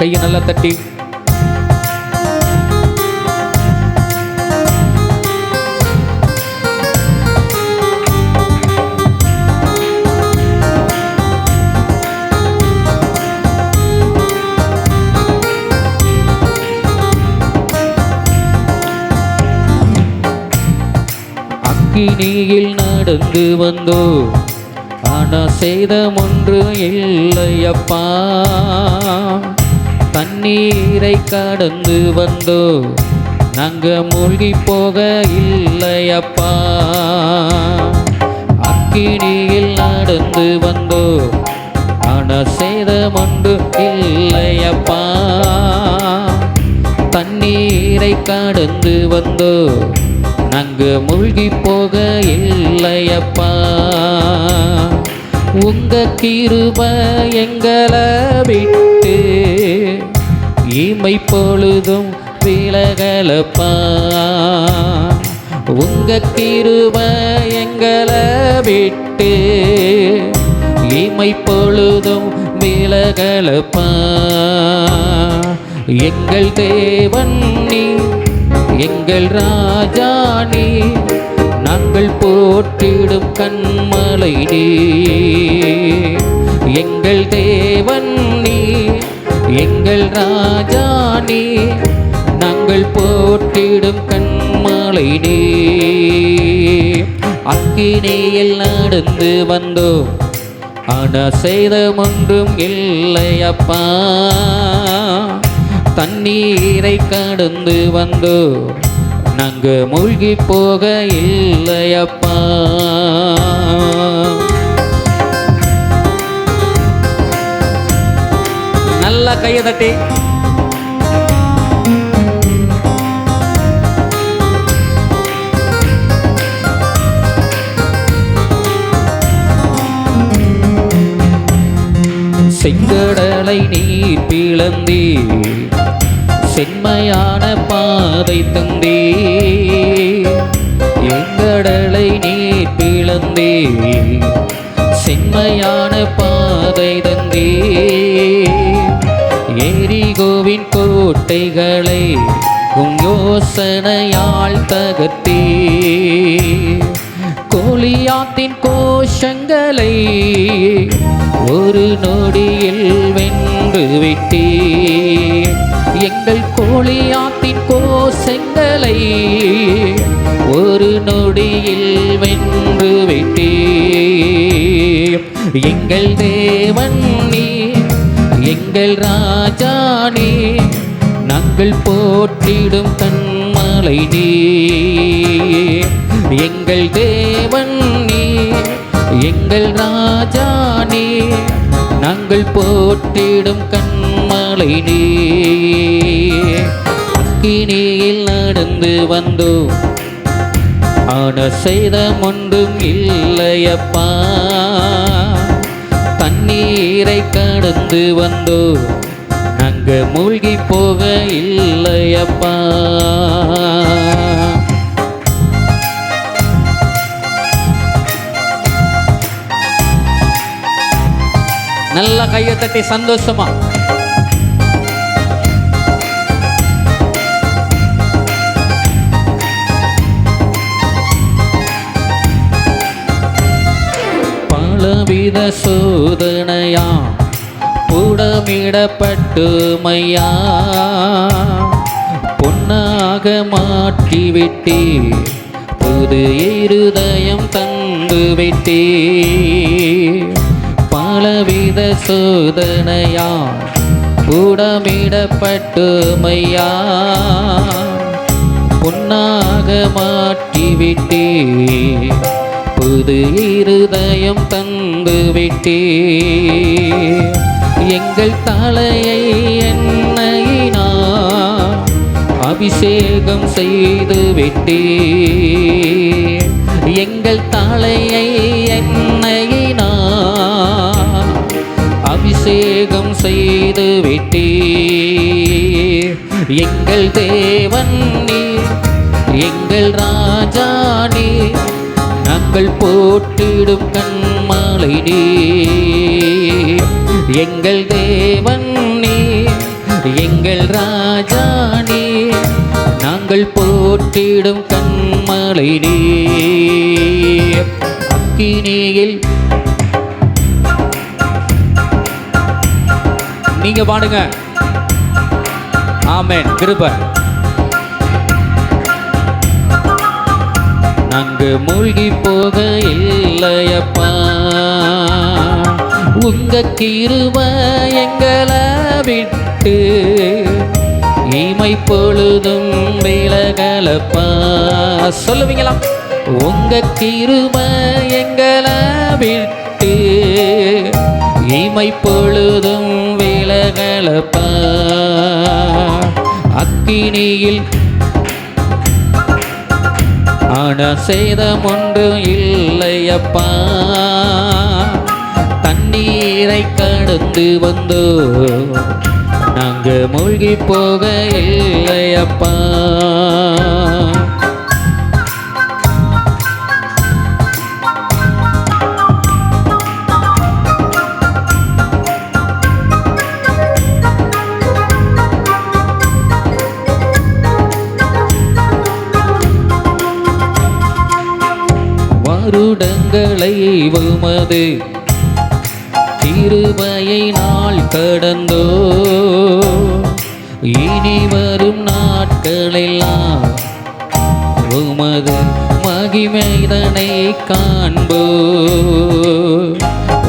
கையை நல்லா தட்டி. அக்கினியில் நடந்து வந்தோ ஆனா செய்த ஒன்று இல்லையப்பா. தண்ணீரை கடந்து வந்தோ நாங்க மூழ்கி போக இல்லையப்பா. அக்கினியில் நடந்து வந்தோ ஆனா சேதம் ஒன்று இல்லையப்பா. தண்ணீரை கடந்து வந்தோ நாங்க மூழ்கி போக இல்லையப்பா. உங்க கிருப எங்களை விட்டு இமை பொழுதும் விலகலப்பா. உங்க கிருப எங்களை விட்டு இமை பொழுதும் விலகலப்பா. எங்கள் தேவன் நீ எங்கள் ராஜா நீ நாங்கள் போற்றிடும் கண்மலை நீ. எங்கள் தேவன் நீ எங்கள் ராஜா நீ நாங்கள் போட்டிடும் கண்மாலை நீ. அக்கினியில் நடந்து வந்தோம் ஆனா சேதம் ஒன்றும் இல்லையப்பா தண்ணீரை கடந்து வந்தோ நாங்கள் மூழ்கி போக இல்லையப்பா நல்லா கையை தட்டி. செங்கடலை நீர் பிளந்தே செம்மையான பாதை தந்தே எங்கடலை நீர் பிளந்தே செம்மையான பாதை தந்தே எரிகோவின் கோட்டைகளை உன் யோசனையால் தகர்த்தீ கோலியாத்தின் கோஷங்களை ஒரு நொடியில் வென்று விட்டே எங்கள் கோழியாத்தின் கோஷங்களை ஒரு நொடியில் வென்று விட்டே எங்கள் தேவன் நீ எங்கள் ராஜானே நாங்கள் போற்றிடும் கண்மலை நீ. எங்கள் தேவன் நீ எங்கள் ராஜானே நாங்கள் போற்றிடும் கண்மலை நீ. அக்கினியில் நடந்து வந்தோம். ஆன செய்த ஒன்றும் இல்லையப்பா. நீரை கடந்து வந்தோ. நாங்க மூழ்கி போக இல்லையப்பா. நல்லா கையை தட்டி சந்தோஷமா. பலவித சோதனையா? புடமிடப்பட்டு மையா? பொன்னாக மாற்றிவிட்டே புது இருதயம் தந்துவிட்டே பலவித சோதனையா? புடமிடப்பட்டு மையா? பொன்னாக மாற்றிவிட்டே. புது இருதயம் தந்து விட்டே எங்கள் தலையை எண்ணெயினா அபிஷேகம் செய்து விட்டே எங்கள் தலையை எண்ணெயினா அபிஷேகம் செய்து விட்டே எங்கள் தேவன் நீ எங்கள் ராஜா நீ நாங்கள் போட்டிடும் கண்மாலை நீ எங்கள் தேவன் நீ எங்கள் ராஜா நீ நாங்கள் போட்டிடும் கண்மாலை நீ அக்கினியில் நீங்க பாடுங்க. ஆமேன். கிருபன் அங்கு மூழ்கி போக இல்லையப்பா. உங்க கிருப எங்களை விட்டு இமை பொழுதும் விலகலப்பா. சொல்லுவீங்களா? உங்க கிருப எங்களை விட்டு இமை பொழுதும் விலகலப்பா. அக்கினியில் ஆன சேதம் ஒன்று இல்லையப்பா. தண்ணீரை கடந்து வந்தோ நாங்கள் மூழ்கி போக இல்லையப்பா. வருடங்களை உமது திருமையை நாள் கடந்தோ. இனி வரும் நாட்களெல்லாம் உமது மகிமைதனை காண்போ.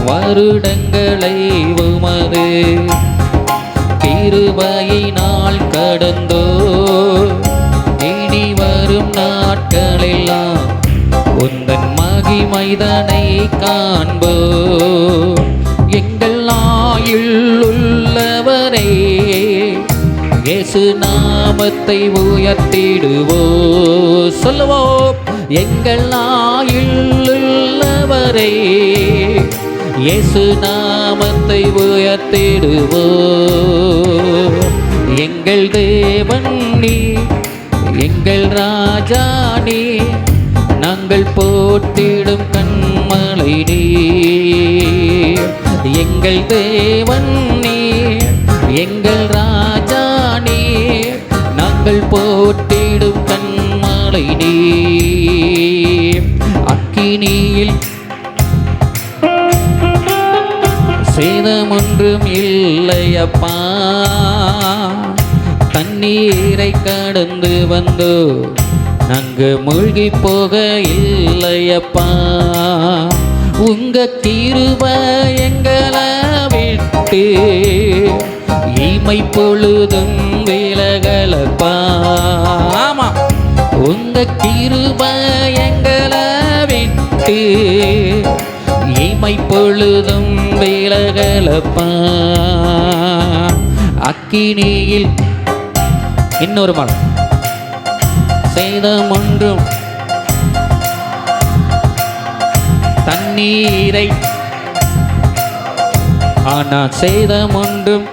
வருடங்களை உமது கிருபையை நாள் கடந்தோ. மைதனை காண்போ. எங்கள் ஆயில் உள்ளவரே இயேசு நாமத்தை உயர்த்திடுவோ. சொல்லுவோம் எங்கள் ஆயில் உள்ளவரே இயேசு நாமத்தை உயர்த்திடுவோ. எங்கள் தேவன் நீ எங்கள் ராஜா நீ நாங்கள் போட்டிடும் கண்மலை நீ எங்கள் தேவன் நீ எங்கள் ராஜா நீ நாங்கள் போட்டிடும் கண்மலை நீ அக்கினியில் சேதமொன்றும் இல்லையப்பா. தண்ணீரை கடந்து வந்தோ நாங்க மூழ்கி போக இல்லையப்பா. உங்க கிருப எங்களை விட்டு இமை பொழுதும் விலகலப்பா. ஆமா. உங்க கிருப எங்களை விட்டு இமை பொழுதும் விலகலப்பா. அக்கினியில் இன்னொரு மலம் சேதம் தண்ணீரை ஆனா சேதம் ஒன்றும்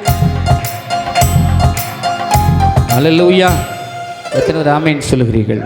எத்தனை ராமேன் சொல்லுகிறீர்கள்?